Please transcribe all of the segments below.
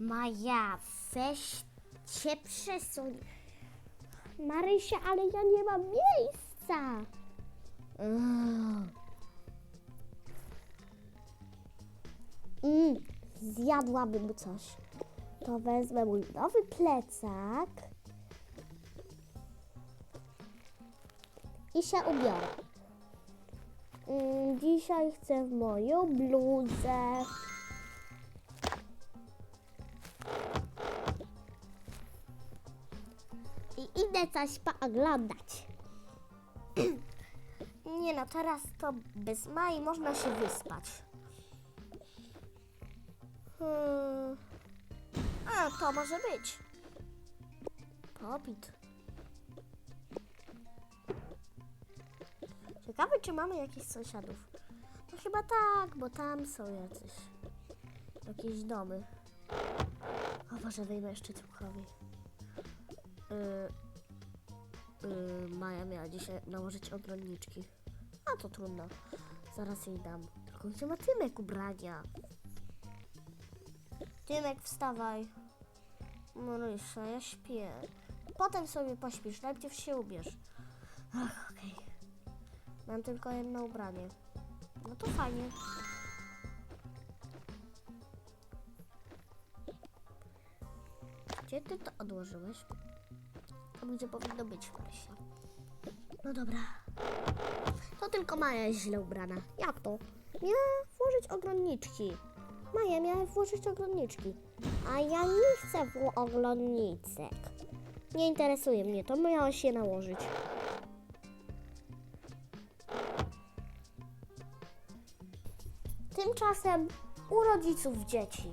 Maja, weź się przesuń. Marysia, ale ja nie mam miejsca. Mm, zjadłabym coś. To wezmę mój nowy plecak i się ubiorę. Mm, dzisiaj chcę w moją bluzę. Idę coś pooglądać. Nie no, teraz to bez Mai można się wyspać. Hmm. A, to może być. Popit. Ciekawe, czy mamy jakichś sąsiadów. No chyba tak, bo tam są jacyś. Jakieś domy. O Boże, wyjmę jeszcze cuchrowi. Yy, yy, Maja miała dzisiaj nałożyć ogrodniczki. A to trudno. Zaraz jej dam. Tylko gdzie ma Tymek ubrania? Tymek, wstawaj. Marysia, ja śpię. Potem sobie pośpisz, najpierw się ubierz. Ach, okej. Mam tylko jedno ubranie. No to fajnie. Gdzie ty to odłożyłeś? Gdzie powinno być, Marysia. No dobra. To tylko Maja jest źle ubrana. Jak to? Miała włożyć ogrodniczki. Maja miała włożyć ogrodniczki. A ja nie chcę w ogrodnicek. Nie interesuje mnie to, miałaś je nałożyć. Tymczasem u rodziców dzieci.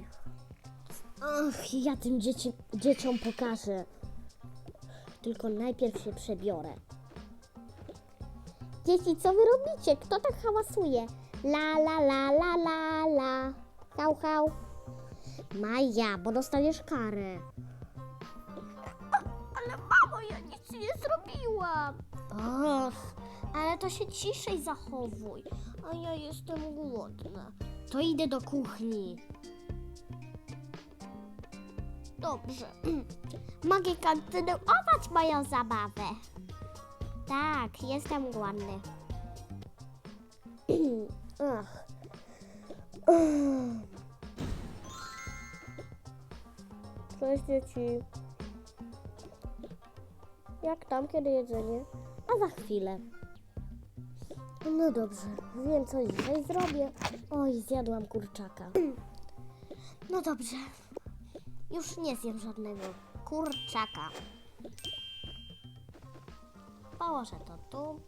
Ach, ja tym dzieci, dzieciom pokażę. Tylko najpierw się przebiorę. Dzieci, co wy robicie? Kto tak hałasuje? La, la, la, la, la, la. Hał, hał. Maja, bo dostaniesz karę. Ale mamo, ja nic nie zrobiłam. Och, ale to się ciszej zachowuj. A ja jestem głodna. To idę do kuchni. Dobrze. Mogę kontynuować moją zabawę. Tak, jestem głodny. Ach. Cześć dzieci. Jak tam, kiedy jedzenie? A za chwilę. No dobrze, wiem co dzisiaj zrobię. Oj, zjadłam kurczaka. No dobrze. Już nie zjem żadnego kurczaka. Położę to tu.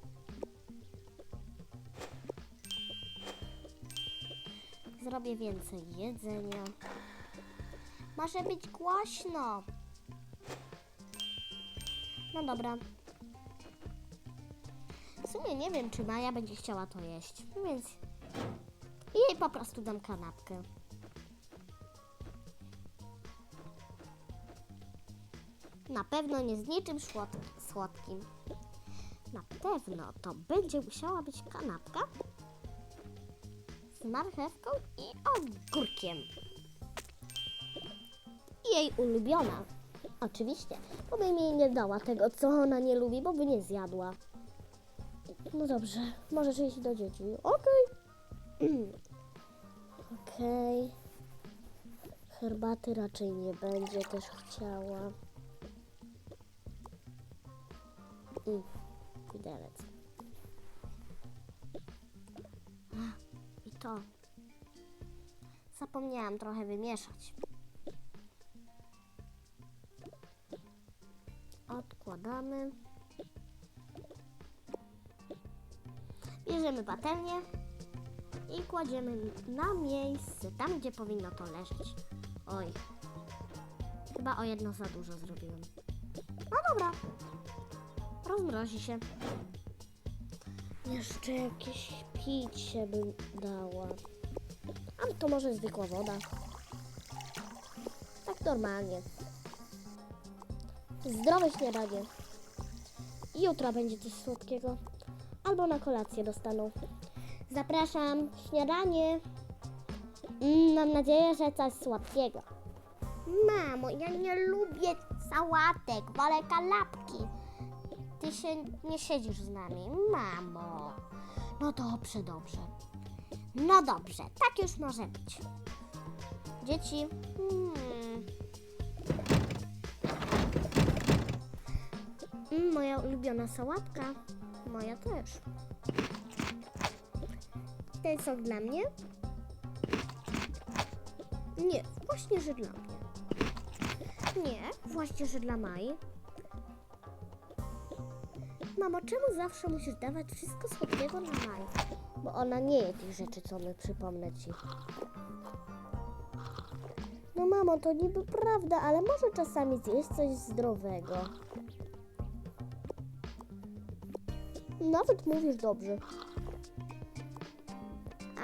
Zrobię więcej jedzenia. Może być głośno. No dobra. W sumie nie wiem, czy Maja będzie chciała to jeść, więc jej po prostu dam kanapkę. Na pewno nie z niczym słod- słodkim. Na pewno to będzie musiała być kanapka z marchewką i ogórkiem. Jej ulubiona. Oczywiście, bo bym jej nie dała tego, co ona nie lubi, bo by nie zjadła. No dobrze, możesz iść do dzieci. Okej. Okej. Herbaty raczej nie będzie też chciała. I widelec. I to. Zapomniałam trochę wymieszać. Odkładamy. Bierzemy patelnię i kładziemy na miejsce, tam gdzie powinno to leżeć. Oj, chyba o jedno za dużo zrobiłem. No dobra, rozmrozi się. Jeszcze jakieś picie bym dała. A to może zwykła woda. Tak normalnie. Zdrowe śniadanie. Jutro będzie coś słodkiego. Albo na kolację dostaną. Zapraszam, śniadanie. Mm, mam nadzieję, że coś słodkiego. Mamo, ja nie lubię sałatek, wolę kanapki. Ty się nie siedzisz z nami, mamo. No dobrze, dobrze. No dobrze, tak już może być. Dzieci, hmm. Mm, moja ulubiona sałatka. Moja też. Ten sok dla mnie? Nie, właśnie, że dla mnie. Nie, właśnie, że dla Mai. Mamo, czemu zawsze musisz dawać wszystko słodkiego na Mai? Bo ona nie je tych rzeczy, co my przypomnę ci. No mamo, to niby prawda, ale może czasami zjeść coś zdrowego. Nawet mówisz dobrze.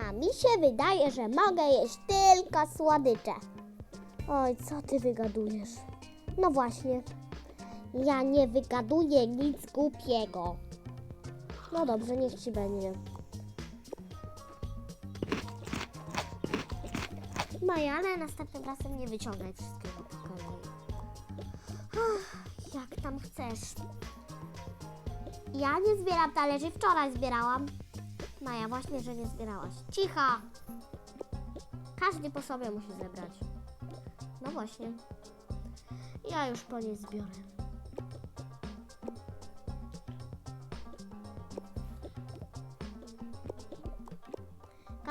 A mi się wydaje, że mogę jeść tylko słodycze. Oj, co ty wygadujesz? No właśnie. Ja nie wygaduję nic głupiego. No dobrze, niech ci będzie. Maja, ale następnym razem nie wyciągaj wszystkiego po kolei. Jak tam chcesz. Ja nie zbieram talerzy, wczoraj zbierałam. Maja, właśnie, że nie zbierałaś. Cicha! Każdy po sobie musi zebrać. No właśnie. Ja już po nie zbiorę.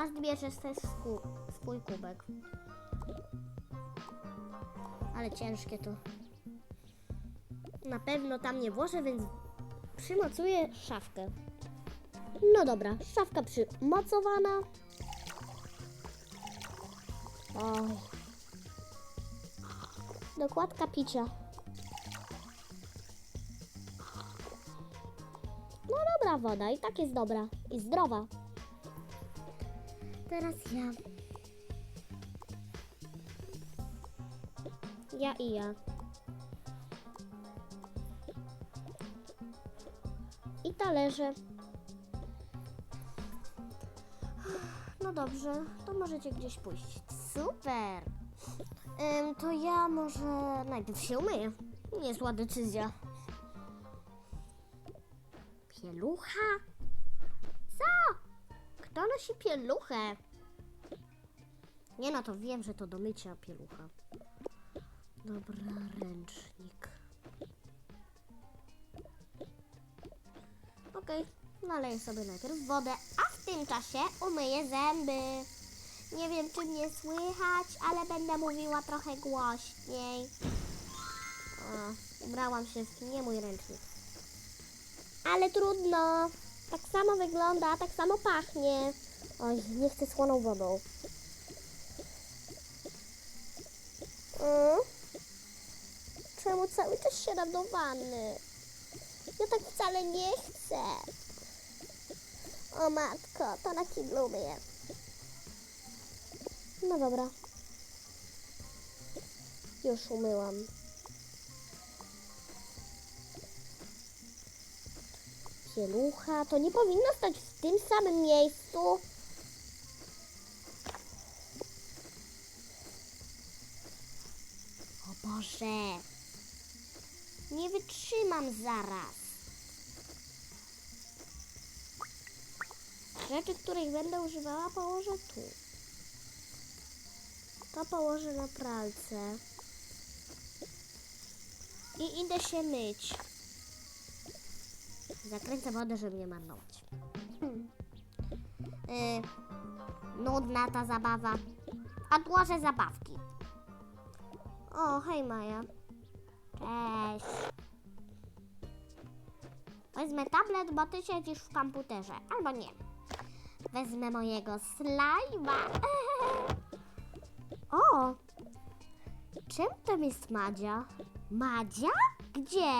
Każdy bierze sku- swój kubek. Ale ciężkie to. Na pewno tam nie włożę, więc przymocuję szafkę. No dobra, szafka przymocowana. Oj. Dokładka picia. No dobra woda, i tak jest dobra. I zdrowa. Teraz ja. Ja i ja. I talerze. No dobrze, to możecie gdzieś pójść. Super! Ym, to ja może najpierw się umyję. Niezła decyzja. Pielucha? Kto nosi pieluchę? Nie no, to wiem, że to do mycia pielucha. Dobra, ręcznik. Okej, naleję sobie najpierw wodę, a w tym czasie umyję zęby. Nie wiem, czy mnie słychać, ale będę mówiła trochę głośniej. O, ubrałam się w nie mój ręcznik. Ale trudno. Tak samo wygląda, tak samo pachnie. Oj, nie chcę słoną wodą. Mm? Czemu cały czas siadam do wanny? Ja tak wcale nie chcę. O matko, to na kiblu. No dobra. Już umyłam. Pielucha, to nie powinno stać w tym samym miejscu. O Boże. Nie wytrzymam zaraz. Rzeczy, których będę używała, położę tu. To położę na pralce. I idę się myć. Zakręcę wodę, żeby nie marnować. Hmm. Y, nudna ta zabawa. Odłożę zabawki. O, hej Maja. Cześć. Wezmę tablet, bo ty siedzisz w komputerze. Albo nie. Wezmę mojego slajma. O! Czym tam jest Madzia? Madzia? Gdzie?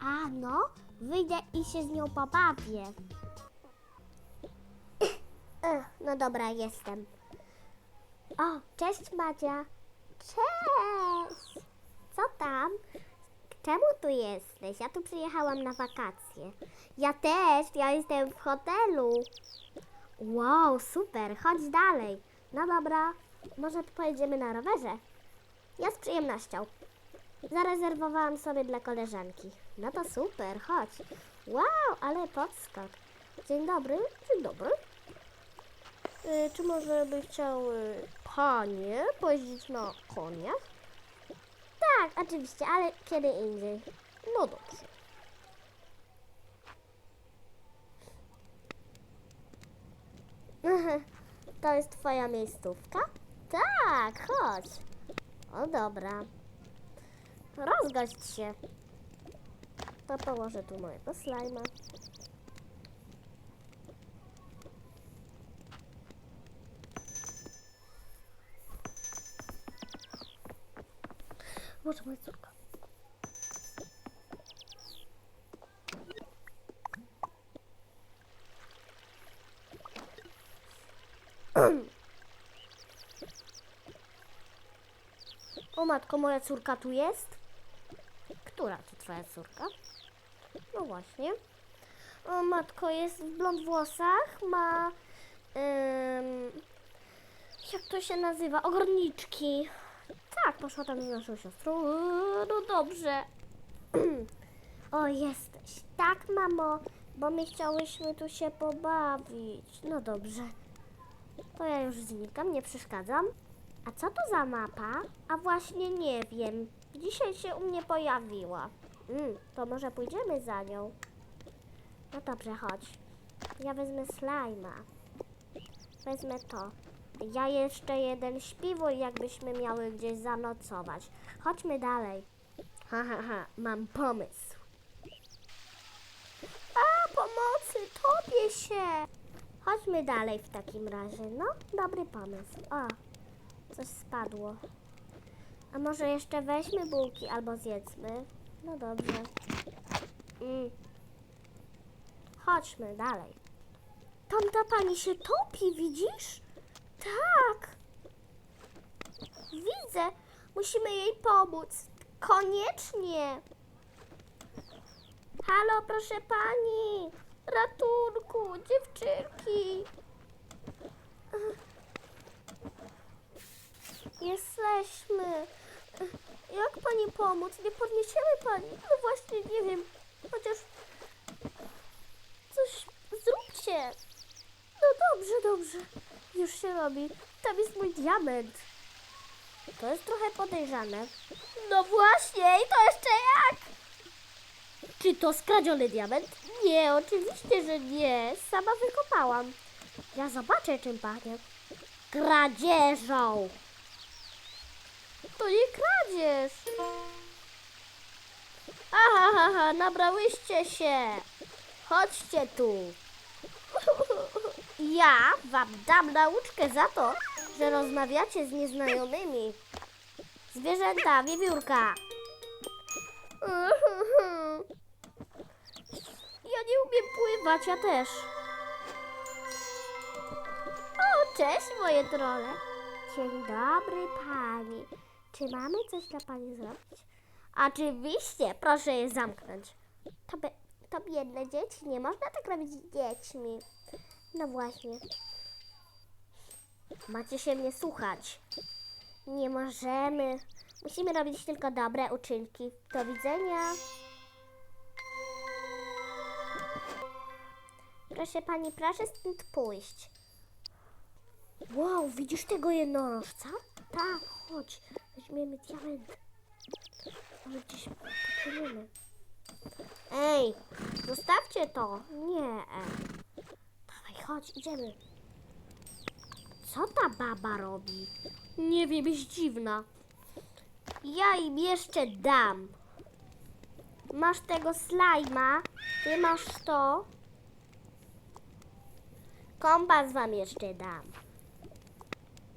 A no, wyjdę i się z nią pobawię. No dobra, jestem. O, cześć Madzia. Cześć! Co tam? Czemu tu jesteś? Ja tu przyjechałam na wakacje. Ja też, ja jestem w hotelu. Wow, super, chodź dalej. No dobra, może pojedziemy na rowerze. Ja z przyjemnością. Zarezerwowałam sobie dla koleżanki. No to super, chodź. Wow, ale podskok. Dzień dobry, dzień dobry. Y, czy może by chciały panie pojeździć na koniach? Tak, oczywiście, ale kiedy indziej. No dobrze. To jest twoja miejscówka? Tak, chodź. O dobra. Rozgość się. To położę tu mojego slajma. Może moja córka. O matko, moja córka tu jest? Która to twoja córka? No właśnie. O matko, jest w blond włosach, ma... em, jak to się nazywa? Ogorniczki. Tak, poszła tam z naszą siostrą. No dobrze. O, jesteś. Tak, mamo, bo my chciałyśmy tu się pobawić. No dobrze. To ja już znikam, nie przeszkadzam. A co to za mapa? A właśnie nie wiem. Dzisiaj się u mnie pojawiła. Mm, to może pójdziemy za nią. No dobrze, chodź. Ja wezmę slajma. Wezmę to. Ja jeszcze jeden śpiwór, jakbyśmy miały gdzieś zanocować. Chodźmy dalej. Ha, ha, ha, mam pomysł. A, pomocy, topię się. Chodźmy dalej w takim razie. No, dobry pomysł. O, coś spadło. A może jeszcze weźmy bułki albo zjedzmy? No dobrze. Mm. Chodźmy dalej. Tamta pani się topi, widzisz? Tak. Widzę. Musimy jej pomóc. Koniecznie. Halo, proszę pani. Ratunku, dziewczynki. Jesteśmy. Jak pani pomóc? Nie podniesiemy pani. No właśnie, nie wiem. Chociaż coś zróbcie. No dobrze, dobrze. Już się robi. Tam jest mój diament. To jest trochę podejrzane. No właśnie, i to jeszcze jak? Czy to skradziony diament? Nie, oczywiście, że nie. Sama wykopałam. Ja zobaczę, czym pachnie. Kradzieżą. To nie kradzież. Aha, ha, ha, nabrałyście się. Chodźcie tu. Ja wam dam nauczkę za to, że rozmawiacie z nieznajomymi. Zwierzęta, wiewiórka. Ja nie umiem pływać, ja też. O, cześć moje trole. Dzień dobry pani. Czy mamy coś dla pani zrobić? Oczywiście, proszę je zamknąć. To, be, to biedne dzieci, nie można tak robić z dziećmi. No właśnie. Macie się mnie słuchać. Nie możemy. Musimy robić tylko dobre uczynki. Do widzenia. Proszę pani, proszę stąd pójść. Wow, widzisz tego jednorożca? Tak, chodź. Weźmiemy diament. Może gdzieś popłyniemy. Ej, zostawcie to. Nie. Dawaj, chodź, idziemy. Co ta baba robi? Nie wiem, jest dziwna. Ja im jeszcze dam. Masz tego slajma, ty masz to. Kompas wam jeszcze dam.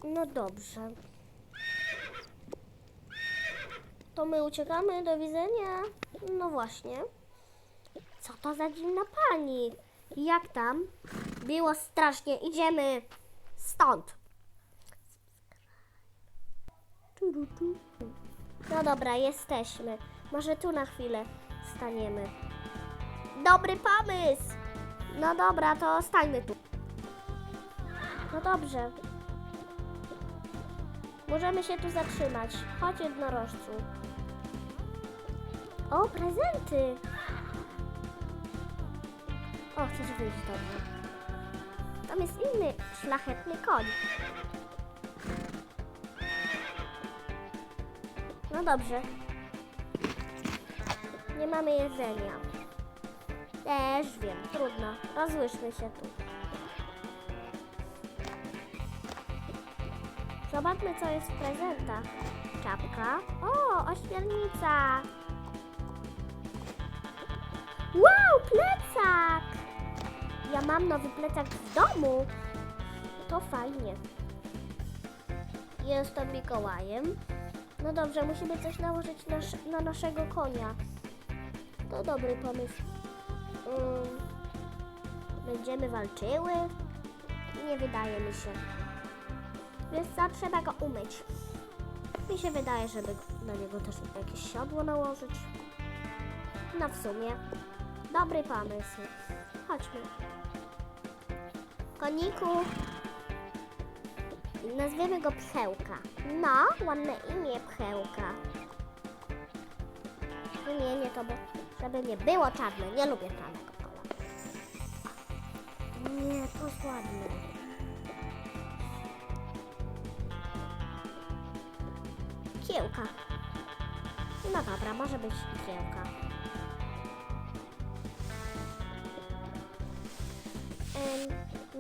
No dobrze. To my uciekamy, do widzenia. No właśnie. Co to za dziwna pani? Jak tam? Było strasznie, idziemy stąd. No dobra, jesteśmy. Może tu na chwilę staniemy. Dobry pomysł! No dobra, to stańmy tu. No dobrze. Możemy się tu zatrzymać. Chodź jednorożcu. O, prezenty! O, chcesz wyjść dobrze. Tam jest inny szlachetny koń. No dobrze. Nie mamy jedzenia. Też wiem, trudno. Rozłyszmy się tu. Zobaczmy, co jest w prezentach. Czapka. O, ośmiornica. Wow, plecak! Ja mam nowy plecak w domu. To fajnie. Jestem Mikołajem. No dobrze, musimy coś nałożyć na, sz- na naszego konia. To dobry pomysł. Ym, będziemy walczyły? Nie wydaje mi się. Więc co, trzeba go umyć. Mi się wydaje, żeby na niego też jakieś siodło nałożyć. No w sumie, dobry pomysł. Chodźmy. Koniku, nazwiemy go Pchełka. No, ładne imię Pchełka. Wymienię to, bo żeby nie było czarne. Nie lubię czarnego koloru. Nie, to jest ładne. Kiełka. No dobra, może być kiełka.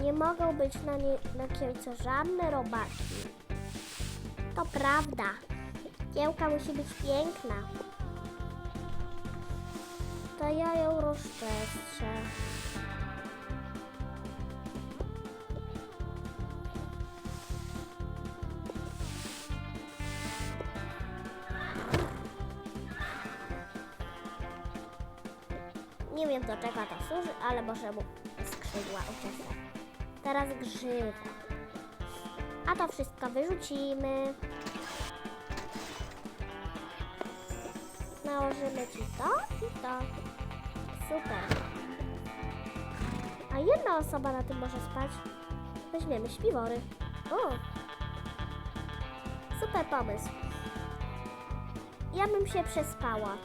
Nie mogą być na, nie, na kiełce żadne robaki. To prawda. Kiełka musi być piękna. To ja ją rozczeszczę. Nie wiem do czego to służy, ale może uczesać. Teraz grzywa. A to wszystko wyrzucimy. Nałożymy ci to i to. Super. A jedna osoba na tym może spać. Weźmiemy śpiwory. O! Super pomysł. Ja bym się przespała.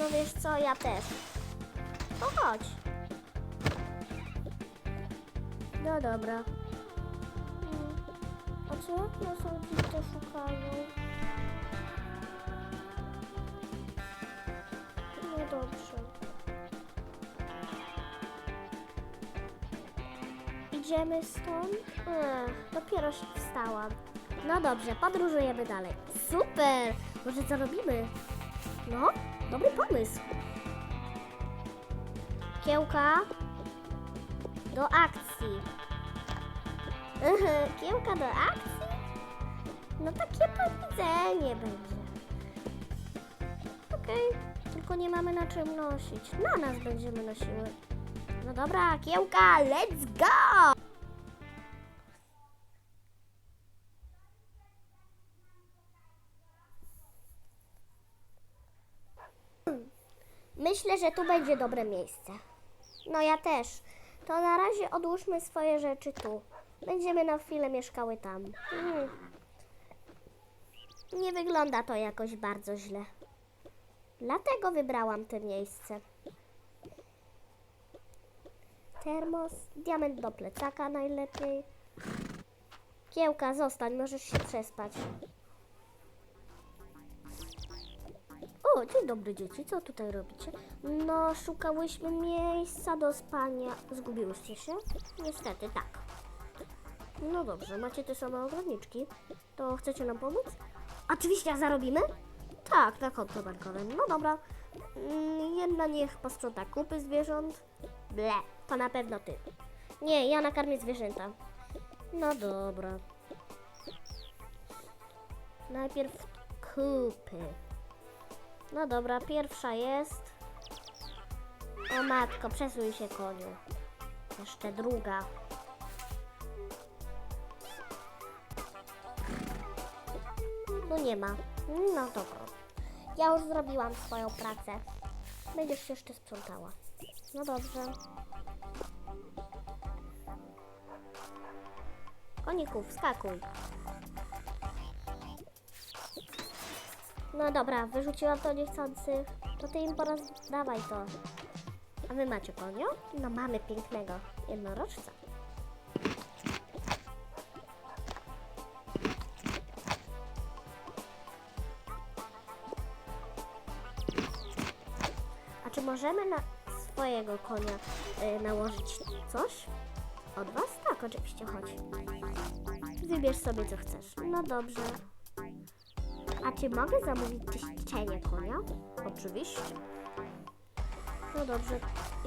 No wiesz co, ja też. To chodź. No dobra. A jak nas szukają? No dobrze. Idziemy stąd? Ech, dopiero się wstałam. No dobrze, podróżujemy dalej. Super! Może co robimy? No, dobry pomysł. Kiełka do akcji. Kiełka do akcji? No takie powiedzenie będzie. Okej, tylko nie mamy na czym nosić. Na nas będziemy nosiły. No dobra, kiełka, let's go! Myślę, że tu będzie dobre miejsce. No ja też. To na razie odłóżmy swoje rzeczy tu. Będziemy na chwilę mieszkały tam. Hmm. Nie wygląda to jakoś bardzo źle. Dlatego wybrałam to miejsce. Termos, diament do plecaka najlepiej. Kiełka, zostań, możesz się przespać. Dzień dobry dzieci, co tutaj robicie? No, szukałyśmy miejsca do spania. Zgubiłyście się? Niestety, tak. No dobrze, macie te same ograniczki. To chcecie nam pomóc? Oczywiście, zarobimy? Tak, na konto bankowe. No dobra. Mm, Jedna niech posprząta kupy zwierząt. Ble, to na pewno ty. Nie, ja nakarmię zwierzęta. No dobra. Najpierw kupy. No dobra, pierwsza jest. O matko, przesuń się koniu. Jeszcze druga. Tu nie ma. No dobra. Ja już zrobiłam swoją pracę. Będziesz jeszcze sprzątała. No dobrze. Koniku, wskakuj. No dobra, wyrzuciłam to niechcący. To ty im poraz dawaj to. A wy macie konio? No mamy pięknego jednorożca. A czy możemy na swojego konia y, nałożyć coś? Od was? Tak, oczywiście, chodź. Wybierz sobie co chcesz. No dobrze. A czy mogę zamówić czyszczenie konia? Oczywiście. No dobrze,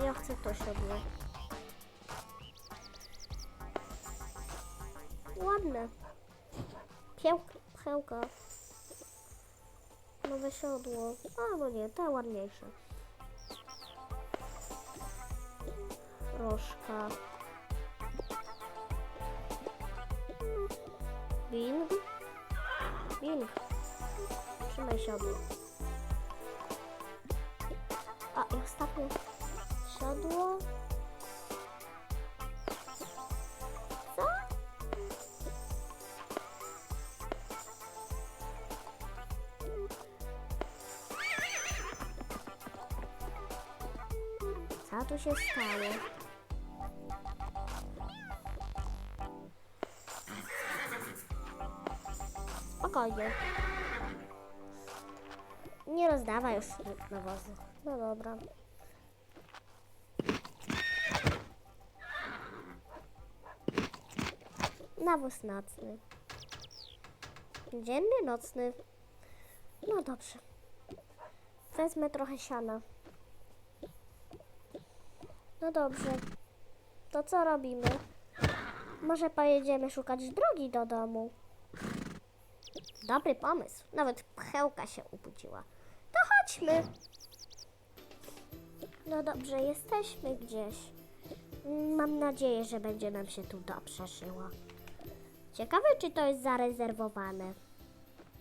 ja chcę to siodło. Ładne. Piełka. Pchełka. Nowe siodło. Albo nie, te ładniejsze. Rożka. Bing. Bing. Trzymaj siodło. A i ostatnie siodło. Co? Co tu się stało? Spokojnie. Nie rozdawaj już nawozu. No dobra. Nawóz nocny. Dzienny, nocny. No dobrze. Wezmę trochę siana. No dobrze. To co robimy? Może pojedziemy szukać drogi do domu. Dobry pomysł. Nawet pchełka się ubudziła. Chodźmy. No dobrze, jesteśmy gdzieś. Mam nadzieję, że będzie nam się tu dobrze żyło. Ciekawe, czy to jest zarezerwowane.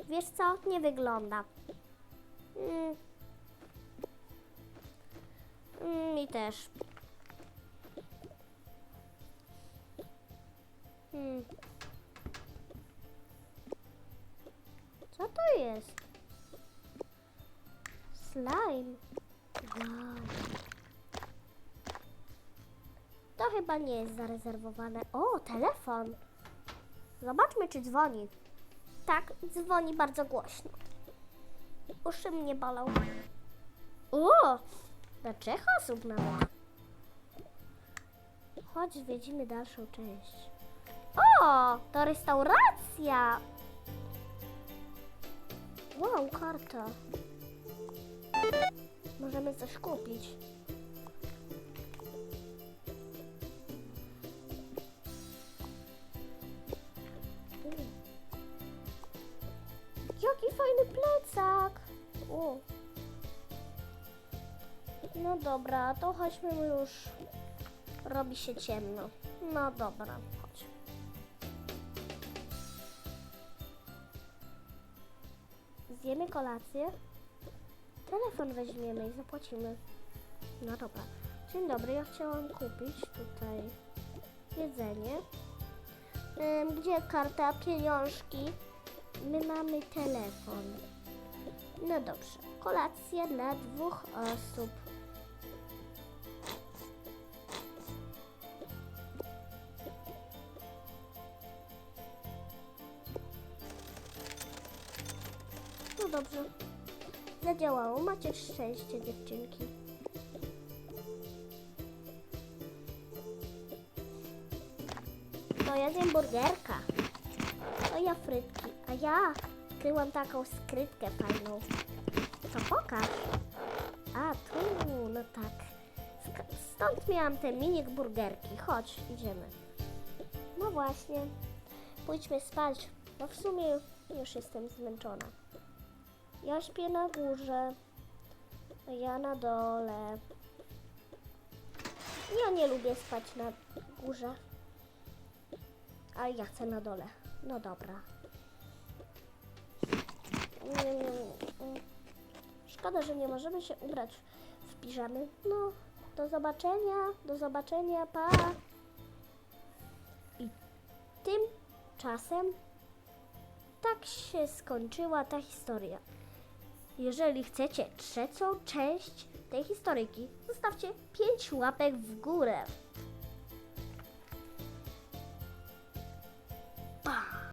Wiesz co? Nie wygląda. Mm. Mm, Mi też. Hmm. Co to jest? Slime. Wow. To chyba nie jest zarezerwowane. O, telefon. Zobaczmy, czy dzwoni. Tak, dzwoni bardzo głośno. Uszy mnie bolą. O, na trzech osób nawet. Chodź, zwiedzimy dalszą część. O, to restauracja. Wow, karta. Możemy coś kupić. Jaki fajny plecak. No dobra, to chodźmy już. Robi się ciemno. No dobra, chodź. Zjemy kolację. Telefon weźmiemy i zapłacimy. No dobra. Dzień dobry, ja chciałam kupić tutaj jedzenie. Gdzie karta, pieniążki? My mamy telefon. No dobrze. Kolacja dla dwóch osób. Zadziałało. Macie szczęście, dziewczynki. To ja zjem burgerka. To ja frytki. A ja kryłam taką skrytkę fajną. To pokaż. A, tu, no tak. Stąd miałam te mini burgerki. Chodź, idziemy. No właśnie. Pójdźmy spać. No w sumie już jestem zmęczona. Ja śpię na górze, ja na dole. Ja nie lubię spać na górze, a ja chcę na dole. No dobra. Szkoda, że nie możemy się ubrać w piżamy. No, do zobaczenia, do zobaczenia, pa. I tymczasem tak się skończyła ta historia. Jeżeli chcecie trzecią część tej historyjki, zostawcie 5 łapek w górę.